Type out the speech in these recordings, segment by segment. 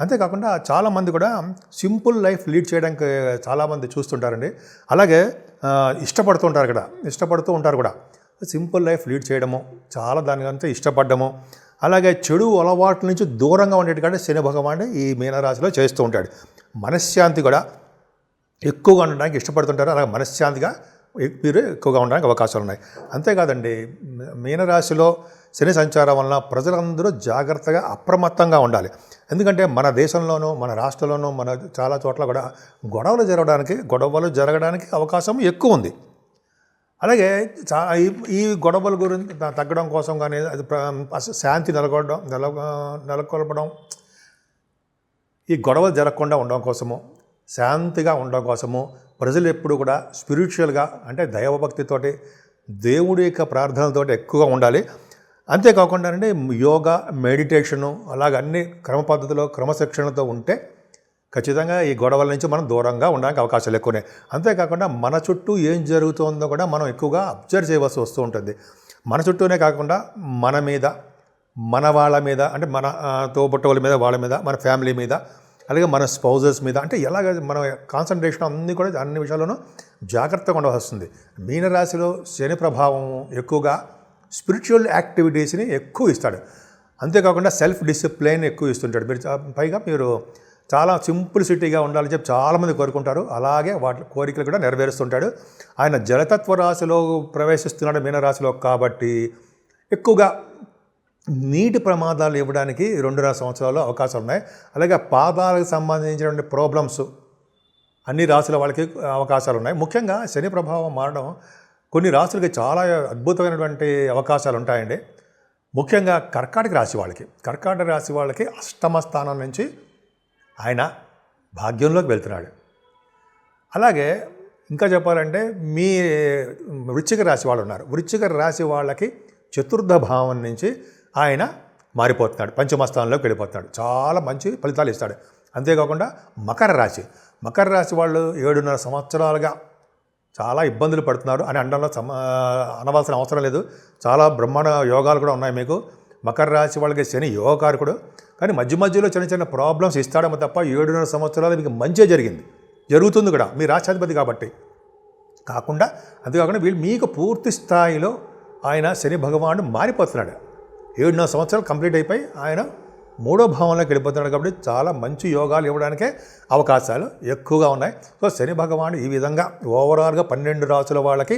అంతేకాకుండా చాలామంది కూడా సింపుల్ లైఫ్ లీడ్ చేయడానికి చాలామంది చూస్తుంటారండి. అలాగే ఇష్టపడుతూ ఉంటారు కూడా ఇష్టపడుతూ ఉంటారు కూడా. సింపుల్ లైఫ్ లీడ్ చేయడము చాలా దానికంతా ఇష్టపడ్డము. అలాగే చెడు అలవాట్ల నుంచి దూరంగా ఉండేట్టుగా శని భగవానుడు ఈ మీనరాశిలో చేస్తూ ఉంటాడు. మనశ్శాంతి కూడా ఎక్కువగా ఉండడానికి ఇష్టపడుతుంటారు. అలాగే మనశ్శాంతిగా మీరు ఎక్కువగా ఉండడానికి అవకాశాలు ఉన్నాయి. అంతేకాదండి మీనరాశిలో శని సంచారం వలన ప్రజలందరూ జాగ్రత్తగా అప్రమత్తంగా ఉండాలి. ఎందుకంటే మన దేశంలోనూ మన రాష్ట్రంలోనూ మన చాలా చోట్ల కూడా గొడవలు జరగడానికి గొడవలు జరగడానికి అవకాశం ఎక్కువ ఉంది. అలాగే చా ఈ ఈ గొడవల గురించి తగ్గడం కోసం కానీ అది ప్ర- శాంతి నెలకొడడం నెల నెలకొల్పడం ఈ గొడవలు జరగకుండా ఉండడం కోసము శాంతిగా ఉండడం కోసము ప్రజలు ఎప్పుడు కూడా స్పిరిచువల్గా అంటే దైవభక్తితోటి దేవుడి యొక్క ప్రార్థనలతోటి ఎక్కువగా ఉండాలి. అంతేకాకుండా అంటే యోగా మెడిటేషను అలాగ అన్ని క్రమ పద్ధతిలో క్రమశిక్షణతో ఉంటే ఖచ్చితంగా ఈ గొడవల నుంచి మనం దూరంగా ఉండడానికి అవకాశాలు ఎక్కువనే. అంతేకాకుండా మన చుట్టూ ఏం జరుగుతుందో కూడా మనం ఎక్కువగా అబ్జర్వ్ చేయవలసి వస్తూ ఉంటుంది. మన చుట్టూనే కాకుండా మన మీద మన వాళ్ళ మీద అంటే మన ఆ, తోబుట్టవుల మీద వాళ్ళ మీద మన ఫ్యామిలీ మీద అలాగే మన స్పౌజెస్ మీద అంటే ఎలాగ మన కాన్సన్ట్రేషన్ అన్నీ కూడా అన్ని విషయాల్లోనూ జాగ్రత్తగా ఉండవలసి వస్తుంది. మీనరాశిలో శని ప్రభావం ఎక్కువగా స్పిరిచువల్ యాక్టివిటీస్ని ఎక్కువ ఇస్తాడు. అంతేకాకుండా సెల్ఫ్ డిసిప్లైన్ ఎక్కువ ఇస్తుంటాడు. మీరు పైగా మీరు చాలా సింప్లిసిటీగా ఉండాలని చెప్పి చాలామంది కోరుకుంటారు. అలాగే వాటి కోరికలు కూడా నెరవేరుస్తుంటాడు. ఆయన జలతత్వ రాశిలో ప్రవేశిస్తున్నాడు మీనరాశిలో కాబట్టి ఎక్కువగా నీటి ప్రమాదాలు ఇవ్వడానికి రెండున్నర సంవత్సరాలు అవకాశాలు ఉన్నాయి. అలాగే పాదాలకు సంబంధించినటువంటి ప్రాబ్లమ్స్ అన్ని రాశుల వాళ్ళకి అవకాశాలు ఉన్నాయి. ముఖ్యంగా శని ప్రభావం మారడం కొన్ని రాశులకి చాలా అద్భుతమైనటువంటి అవకాశాలు ఉంటాయండి ముఖ్యంగా కర్కాటక రాశి వాళ్ళకి. కర్కాటక రాశి వాళ్ళకి అష్టమ స్థానం నుంచి ఆయన భాగ్యంలోకి వెళ్తున్నాడు. అలాగే ఇంకా చెప్పాలంటే మీ వృశ్చిక రాశి వాళ్ళు ఉన్నారు. వృశ్చిక రాశి వాళ్ళకి చతుర్థ భావం నుంచి ఆయన మారిపోతున్నాడు. పంచమస్థానంలోకి వెళ్ళిపోతున్నాడు. చాలా మంచి ఫలితాలు ఇస్తాడు. అంతేకాకుండా మకర రాశి. మకర రాశి వాళ్ళు ఏడున్నర సంవత్సరాలుగా చాలా ఇబ్బందులు పడుతున్నారు అని అనడంలో సమ అనవలసిన అవసరం లేదు. చాలా బ్రహ్మాండ యోగాలు కూడా ఉన్నాయి మీకు. మకర రాశి వాళ్ళకి శని యోగకారకుడు. కానీ మధ్య మధ్యలో చిన్న చిన్న ప్రాబ్లమ్స్ ఇస్తాడేమో తప్ప ఏడున్నర సంవత్సరాలు మీకు మంచిగా జరిగింది. జరుగుతుంది కూడా. మీ రాష్ట్రాధిపతి కాబట్టి. కాకుండా అంతేకాకుండా వీళ్ళు మీకు పూర్తి స్థాయిలో ఆయన శని భగవానుడు మారిపోతున్నాడు. ఏడున్నర సంవత్సరాలు కంప్లీట్ అయిపోయి ఆయన మూడో భావంలోకి వెళ్ళిపోతున్నాడు కాబట్టి చాలా మంచి యోగాలు ఇవ్వడానికే అవకాశాలు ఎక్కువగా ఉన్నాయి. సో శని భగవానుడు ఈ విధంగా ఓవరాల్గా పన్నెండు రాసుల వాళ్ళకి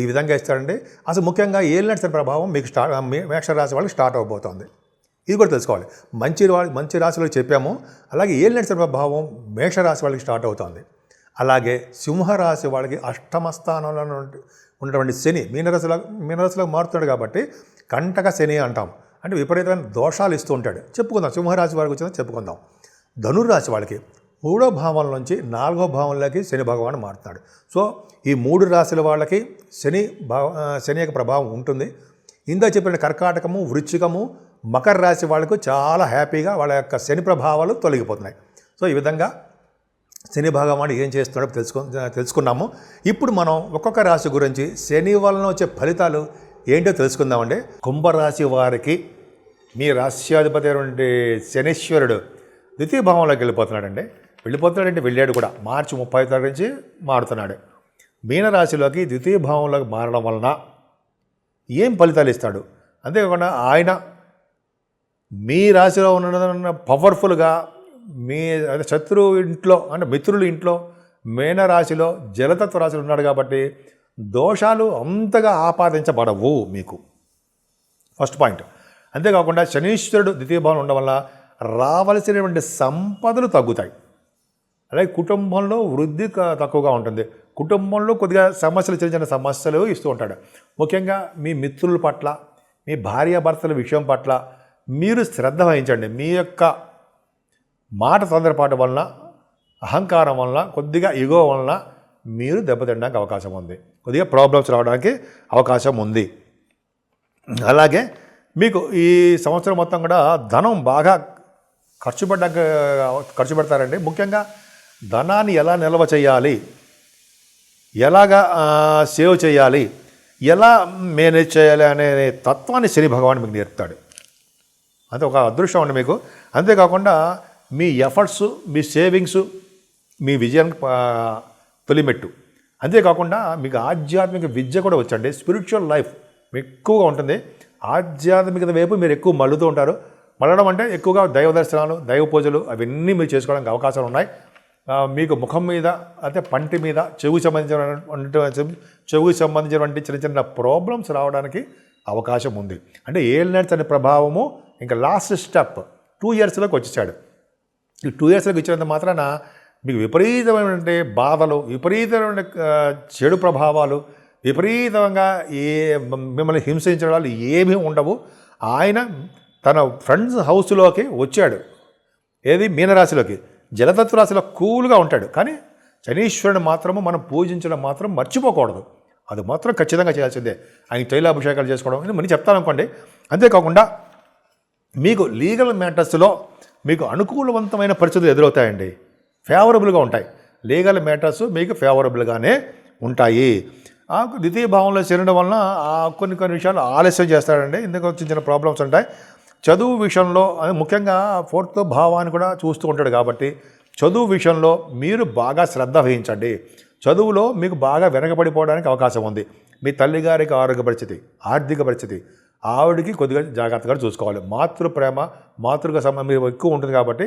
ఈ విధంగా ఇస్తాడండి. అసలు ముఖ్యంగా ఏలినట్టు శని ప్రభావం మీకు స్టార్ట్ మేష రాశి వాళ్ళకి స్టార్ట్ అవబోతోంది. ఇది కూడా తెలుసుకోవాలి. మంచి మంచి రాశిలో చెప్పాము. అలాగే ఏలినట్టు శని ప్రభావం మేషరాశి వాళ్ళకి స్టార్ట్ అవుతుంది. అలాగే సింహరాశి వాళ్ళకి అష్టమ స్థానంలో ఉన్నటువంటి శని మీనరాశిలో మీనరాశిలో మారుతున్నాడు కాబట్టి కంటక శని అంటాం. అంటే విపరీతమైన దోషాలు ఇస్తూ ఉంటాడు. చెప్పుకుందాం. సింహరాశి వారికి వచ్చిందని చెప్పుకుందాం. ధనుర్రాశి వాళ్ళకి మూడో భావం నుంచి నాలుగో భావంలోకి శని భగవాన్ మారుతున్నాడు. సో ఈ మూడు రాశుల వాళ్ళకి శని భావ శని యొక్క ప్రభావం ఉంటుంది. ఇందా చెప్పిన కర్కాటకము వృచ్చికము మకర రాశి వాళ్ళకు చాలా హ్యాపీగా వాళ్ళ యొక్క శని ప్రభావాలు తొలగిపోతున్నాయి. సో ఈ విధంగా శని భగవాన్ ఏం చేస్తున్నాడో తెలుసుకు తెలుసుకున్నాము. ఇప్పుడు మనం ఒక్కొక్క రాశి గురించి శని వలన వచ్చే ఫలితాలు ఏంటో తెలుసుకుందామండి. కుంభరాశి వారికి మీ రాశ్యాధిపతి అయినటువంటి శనీశ్వరుడు ద్వితీయ భావంలోకి వెళ్ళిపోతున్నాడండి. వెళ్ళిపోతున్నాడంటే వెళ్ళాడు కూడా. మార్చి ముప్పై తారీఖు నుంచి మారుతున్నాడు. మీనరాశిలోకి ద్వితీయ భావంలోకి మారడం వలన ఏం ఫలితాలు ఇస్తాడు? అంతేకాకుండా ఆయన మీ రాశిలో ఉన్న పవర్ఫుల్గా మీ అదే శత్రువు ఇంట్లో అంటే మిత్రుల ఇంట్లో మేన రాశిలో జలతత్వ రాశిలో ఉన్నాడు కాబట్టి దోషాలు అంతగా ఆపాదించబడవు మీకు. ఫస్ట్ పాయింట్ అంతేకాకుండా శనీశ్వరుడు ద్వితీయ భావం ఉండడం వల్ల రావలసినటువంటి సంపదలు తగ్గుతాయి. అలాగే కుటుంబంలో వృద్ధి తక్కువగా ఉంటుంది. కుటుంబంలో కొద్దిగా సమస్యలు చిన్న చిన్న సమస్యలు ఇస్తూ ఉంటాడు. ముఖ్యంగా మీ మిత్రుల పట్ల మీ భార్యాభర్తల విషయం పట్ల మీరు శ్రద్ధ వహించండి. మీ యొక్క మాట తొందరపాటు వలన అహంకారం వలన కొద్దిగా ఇగో వలన మీరు దెబ్బతినడానికి అవకాశం ఉంది. కొద్దిగా ప్రాబ్లమ్స్ రావడానికి అవకాశం ఉంది. అలాగే మీకు ఈ సంవత్సరం మొత్తం కూడా ధనం బాగా ఖర్చు పెట్టడానికి ఖర్చు పెడతారండి ముఖ్యంగా ధనాన్ని ఎలా నిల్వ చేయాలి? ఎలాగా సేవ్ చేయాలి? ఎలా మేనేజ్ చేయాలి అనే తత్వాన్ని శని భగవాన్ మీకు నేర్పుతాడు. అంతే ఒక అదృష్టం అండి మీకు. అంతేకాకుండా మీ ఎఫర్ట్స్ మీ సేవింగ్స్ మీ విజయానికి తొలిమెట్టు. అంతేకాకుండా మీకు ఆధ్యాత్మిక విద్య కూడా వచ్చండి. స్పిరిచువల్ లైఫ్ ఎక్కువగా ఉంటుంది. ఆధ్యాత్మికత వైపు మీరు ఎక్కువ మళ్ళుతూ ఉంటారు. మళ్ళడం అంటే ఎక్కువగా దైవ దర్శనాలు దైవ పూజలు అవన్నీ మీరు చేసుకోవడానికి అవకాశాలు ఉన్నాయి. మీకు ముఖం మీద అయితే పంటి మీద చెవుకు సంబంధించిన చెవుకు సంబంధించినటువంటి చిన్న చిన్న ప్రాబ్లమ్స్ రావడానికి అవకాశం ఉంది. అంటే ఏలినట్స్ అనే ప్రభావము ఇంకా లాస్ట్ స్టెప్ టూ ఇయర్స్లోకి వచ్చేసాడు. ఈ టూ ఇయర్స్లోకి ఇచ్చినంత మాత్రాన మీకు విపరీతమైనటువంటి బాధలు విపరీతమైన చెడు ప్రభావాలు విపరీతంగా ఏ మిమ్మల్ని హింసించడాలు ఏమీ ఉండవు. ఆయన తన ఫ్రెండ్స్ హౌస్లోకి వచ్చాడు. ఏది? మీనరాశిలోకి. జలతత్వ రాశిలో కూల్గా ఉంటాడు. కానీ శనీశ్వరుని మాత్రము మనం పూజించడం మాత్రం మర్చిపోకూడదు. అది మాత్రం ఖచ్చితంగా చేయాల్సిందే. ఆయన తైలాభిషేకాలు చేసుకోవడం అని మళ్ళీ చెప్తాను అనుకోండి. అంతేకాకుండా మీకు లీగల్ మ్యాటర్స్లో మీకు అనుకూలవంతమైన పరిస్థితులు ఎదురవుతాయండి. ఫేవరబుల్గా ఉంటాయి. లీగల్ మ్యాటర్స్ మీకు ఫేవరబుల్గానే ఉంటాయి. ద్వితీయ భావంలో చేరడం వలన కొన్ని కొన్ని విషయాలు ఆలస్యం చేస్తాడండి. ఇందుకు చిన్న చిన్న ప్రాబ్లమ్స్ ఉంటాయి. చదువు విషయంలో ముఖ్యంగా ఫోర్త్ భావాన్ని కూడా చూస్తూ ఉంటాడు కాబట్టి చదువు విషయంలో మీరు బాగా శ్రద్ధ వహించండి. చదువులో మీకు బాగా వెనకబడిపోవడానికి అవకాశం ఉంది. మీ తల్లిగారికి ఆరోగ్య పరిస్థితి ఆర్థిక పరిస్థితి ఆవిడకి కొద్దిగా జాగ్రత్తగా చూసుకోవాలి. మాతృ ప్రేమ మాతృక సంబంధం మీరు ఎక్కువ ఉంటుంది కాబట్టి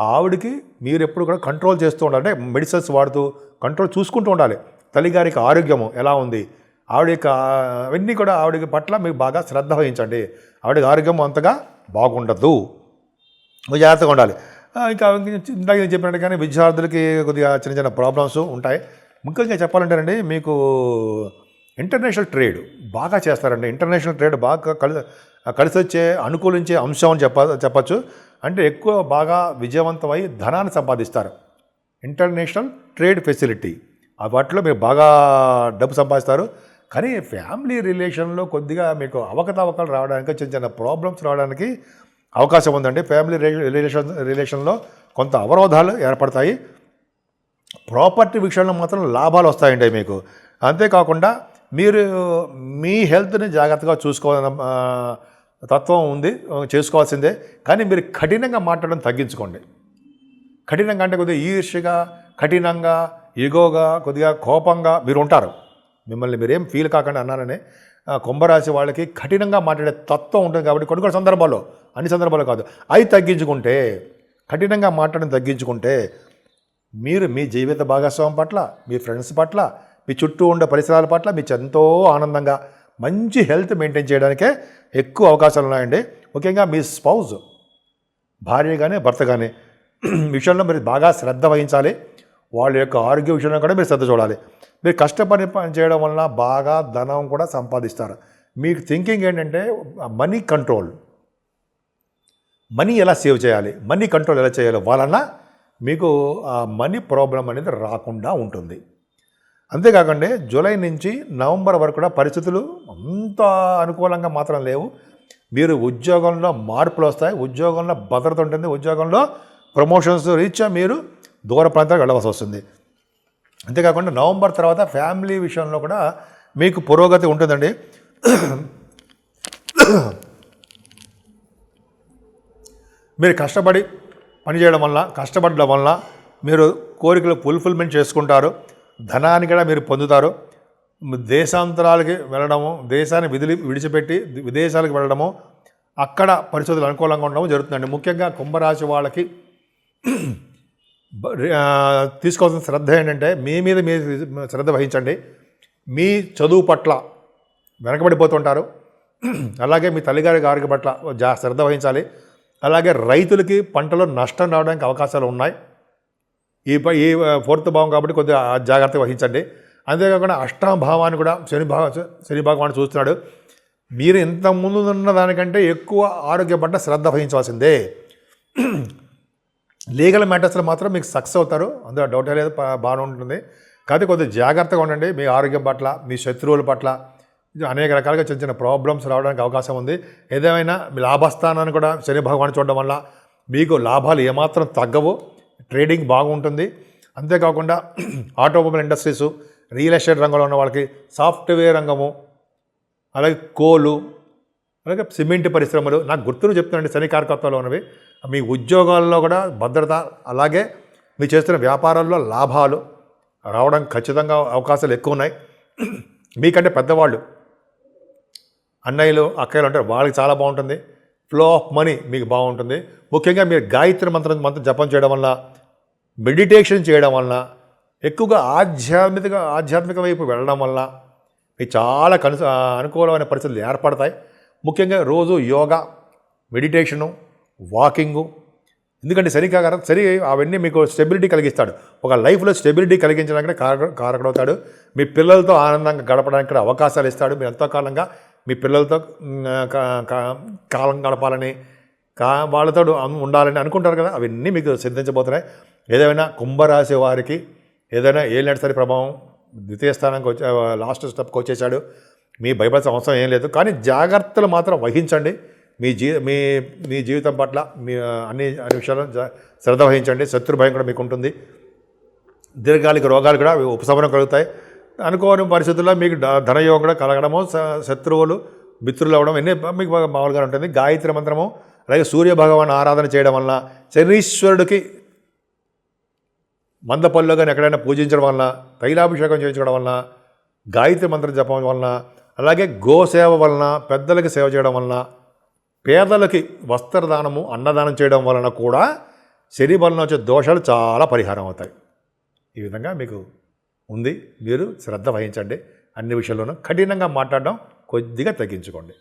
ఆవిడకి మీరు ఎప్పుడు కూడా కంట్రోల్ చేస్తూ ఉండాలి. అంటే మెడిసిన్స్ వాడుతూ కంట్రోల్ చూసుకుంటూ ఉండాలి. తల్లిగారికి ఆరోగ్యము ఎలా ఉంది? ఆవిడ యొక్క అవన్నీ కూడా ఆవిడ పట్ల మీకు బాగా శ్రద్ధ వహించండి. ఆవిడకి ఆరోగ్యం అంతగా బాగుండదు. జాగ్రత్తగా ఉండాలి. ఇంకా ఇందాక నేను చెప్పినట్టుగానే విద్యార్థులకి కొద్దిగా చిన్న చిన్న ప్రాబ్లమ్స్ ఉంటాయి. ముఖ్యంగా చెప్పాలంటేనండి మీకు ఇంటర్నేషనల్ ట్రేడ్ బాగా చేస్తారండి. ఇంటర్నేషనల్ ట్రేడ్ బాగా కలి కలిసి వచ్చే అనుకూలించే అంశం అని చెప్ప చెప్పచ్చు. అంటే ఎక్కువ బాగా విజయవంతమై ధనాన్ని సంపాదిస్తారు. ఇంటర్నేషనల్ ట్రేడ్ ఫెసిలిటీ వాటిలో మీరు బాగా డబ్బు సంపాదిస్తారు. కానీ ఫ్యామిలీ రిలేషన్లో కొద్దిగా మీకు అవకతవకలు రావడానికి చిన్న చిన్న ప్రాబ్లమ్స్ రావడానికి అవకాశం ఉందండి. ఫ్యామిలీ రిలేషన్ రిలేషన్లో కొంత అవరోధాలు ఏర్పడతాయి. ప్రాపర్టీ విషయంలో మాత్రం లాభాలు వస్తాయండి మీకు. అంతేకాకుండా మీరు మీ హెల్త్ని జాగ్రత్తగా చూసుకోవాలన్న తత్వం ఉంది చేసుకోవాల్సిందే. కానీ మీరు కఠినంగా మాట్లాడడం తగ్గించుకోండి. కఠినంగా అంటే కొద్దిగా ఈర్ష్యగా కఠినంగా ఈగోగా కొద్దిగా కోపంగా మీరు ఉంటారు మిమ్మల్ని మీరేం ఫీల్ కాకుండా అన్నానని కుంభరాశి వాళ్ళకి కఠినంగా మాట్లాడే తత్వం ఉంటుంది కాబట్టి కొన్ని కొన్ని సందర్భాల్లో అన్ని సందర్భాల్లో కాదు. అవి తగ్గించుకుంటే కఠినంగా మాట్లాడడం తగ్గించుకుంటే మీరు మీ జీవిత భాగస్వామి పట్ల మీ ఫ్రెండ్స్ పట్ల మీ చుట్టూ ఉండే పరిసరాల పట్ల మీకు ఎంతో ఆనందంగా మంచి హెల్త్ మెయింటైన్ చేయడానికే ఎక్కువ అవకాశాలు ఉన్నాయండి. ముఖ్యంగా మీ స్పౌజ్ భార్య కానీ భర్త కానీ విషయంలో మీరు బాగా శ్రద్ధ వహించాలి. వాళ్ళ యొక్క ఆరోగ్య విషయంలో కూడా మీరు శ్రద్ధ చూడాలి. మీరు కష్టపడి పని చేయడం వలన బాగా ధనం కూడా సంపాదిస్తారు. మీకు థింకింగ్ ఏంటంటే మనీ కంట్రోల్ మనీ ఎలా సేవ్ చేయాలి? మనీ కంట్రోల్ ఎలా చేయాలి? వలన మీకు ఆ మనీ ప్రాబ్లం అనేది రాకుండా ఉంటుంది. అంతేకాకుండా జూలై నుంచి నవంబర్ వరకు కూడా పరిస్థితులు అంత అనుకూలంగా మాత్రం లేవు. మీరు ఉద్యోగంలో మార్పులు వస్తాయి. ఉద్యోగంలో భద్రత ఉంటుంది. ఉద్యోగంలో ప్రమోషన్స్ రీత్యా మీరు దూర ప్రాంతాలకు వెళ్ళవలసి వస్తుంది. అంతేకాకుండా నవంబర్ తర్వాత ఫ్యామిలీ విషయంలో కూడా మీకు పురోగతి ఉంటుందండి. మీరు కష్టపడి పనిచేయడం వల్ల కష్టపడడం వల్ల మీరు కోరికలు ఫుల్ఫిల్మెంట్ చేసుకుంటారు. ధనాన్ని కూడా మీరు పొందుతారు. దేశాంతరాలకి వెళ్ళడము దేశాన్ని విధులు విడిచిపెట్టి విదేశాలకు వెళ్ళడము అక్కడ పరిస్థితులు అనుకూలంగా ఉండడం జరుగుతుందండి. ముఖ్యంగా కుంభరాశి వాళ్ళకి తీసుకోవాల్సిన శ్రద్ధ ఏంటంటే మీ మీద మీరు శ్రద్ధ వహించండి. మీ చదువు పట్ల వెనకబడిపోతుంటారు. అలాగే మీ తల్లిగారి ఆరోగ్య పట్ల జా శ్రద్ధ వహించాలి. అలాగే రైతులకి పంటలో నష్టం రావడానికి అవకాశాలు ఉన్నాయి. ఈ ఈ ఫోర్త్ భావం కాబట్టి కొద్దిగా జాగ్రత్త వహించండి. అంతేకాకుండా అష్టమ భావాన్ని కూడా శని భావ శని భగవాన్ చూస్తున్నాడు. మీరు ఇంత ముందు ఉన్న దానికంటే ఎక్కువ ఆరోగ్య పట్ల శ్రద్ధ వహించవలసిందే. లీగల్ మ్యాటర్స్లో మాత్రం మీకు సక్సెస్ అవుతారు. అందులో డౌటే లేదు బాగానే ఉంటుంది. కాకపోతే కొద్దిగా జాగ్రత్తగా ఉండండి. మీ ఆరోగ్యం పట్ల మీ శత్రువుల పట్ల అనేక రకాలుగా చిన్న చిన్న ప్రాబ్లమ్స్ రావడానికి అవకాశం ఉంది. ఏదేమైనా మీ లాభస్థానాన్ని కూడా శని భగవాన్ చూడడం వల్ల మీకు లాభాలు ఏమాత్రం తగ్గవు. ట్రేడింగ్ బాగుంటుంది. అంతేకాకుండా ఆటోమొబైల్ ఇండస్ట్రీసు రియల్ ఎస్టేట్ రంగంలో ఉన్న వాళ్ళకి సాఫ్ట్వేర్ రంగము అలాగే కోలు అలాగే సిమెంట్ పరిశ్రమలు నాకు గుర్తులు చెప్తున్నాండి శని కార్యకర్తలో ఉన్నవి. మీ ఉద్యోగాల్లో కూడా భద్రత అలాగే మీరు చేస్తున్న వ్యాపారాల్లో లాభాలు రావడం ఖచ్చితంగా అవకాశాలు ఎక్కువ ఉన్నాయి. మీకంటే పెద్దవాళ్ళు అన్నయ్యలు అక్కయ్యలు అంటారు వాళ్ళకి చాలా బాగుంటుంది. ఫ్లో ఆఫ్ మనీ మీకు బాగుంటుంది. ముఖ్యంగా మీరు గాయత్రి మంత్రం మంత్రం జపం చేయడం వల్ల మెడిటేషన్ చేయడం వల్ల ఎక్కువగా ఆధ్యాత్మిక ఆధ్యాత్మిక వైపు వెళ్ళడం వల్ల మీకు చాలా కను అనుకూలమైన పరిస్థితులు ఏర్పడతాయి. ముఖ్యంగా రోజు యోగా మెడిటేషను వాకింగు. ఎందుకంటే శని కాక శని అవన్నీ మీకు స్టెబిలిటీ కలిగిస్తాడు. ఒక లైఫ్లో స్టెబిలిటీ కలిగించడానికి కారకుడవుతాడు. మీ పిల్లలతో ఆనందంగా గడపడానికి అవకాశాలు ఇస్తాడు. మీరు ఎంతో కాలంగా మీ పిల్లలతో కా- కాలం గడపాలని కా వాళ్ళతో ఉండాలని అనుకుంటారు కదా. అవన్నీ మీకు సిద్ధించబోతున్నాయి. ఏదైనా కుంభరాశి వారికి ఏదైనా ఏలినటి సరి ప్రభావం ద్వితీయ స్థానానికి వచ్చే లాస్ట్ స్టెప్కి వచ్చేసాడు మీ భయపడాల్సిన అవసరం ఏం లేదు. కానీ జాగ్రత్తలు మాత్రం వహించండి. మీ జీ మీ మీ జీవితం పట్ల మీ అన్ని అన్ని విషయాలు శ్రద్ధ వహించండి. శత్రు భయం కూడా మీకు ఉంటుంది దీర్ఘకాలిక రోగాలు కూడా ఉపశమనం కలుగుతాయి. అనుకోని పరిస్థితుల్లో మీకు ధ- ధనయోగం కూడా కలగడము శత్రువులు మిత్రులు అవ్వడం ఇన్ని మీకు మామూలుగా ఉంటుంది. గాయత్రి మంత్రము అలాగే సూర్య భగవాన్ ఆరాధన చేయడం వలన శనీశ్వరుడికి మందపల్లిలో కానీ ఎక్కడైనా పూజించడం వలన తైలాభిషేకం చేయించడం వలన గాయత్రి మంత్రం జపం వలన అలాగే గోసేవ వలన పెద్దలకి సేవ చేయడం వలన పేదలకి వస్త్రదానము అన్నదానం చేయడం వలన కూడా శరీరంలో వచ్చే దోషాలు చాలా పరిహారం అవుతాయి. ఈ విధంగా మీకు ఉంది. మీరు శ్రద్ధ వహించండి. అన్ని విషయాల్లోనూ కఠినంగా మాట్లాడడం కొద్దిగా తగ్గించుకోండి.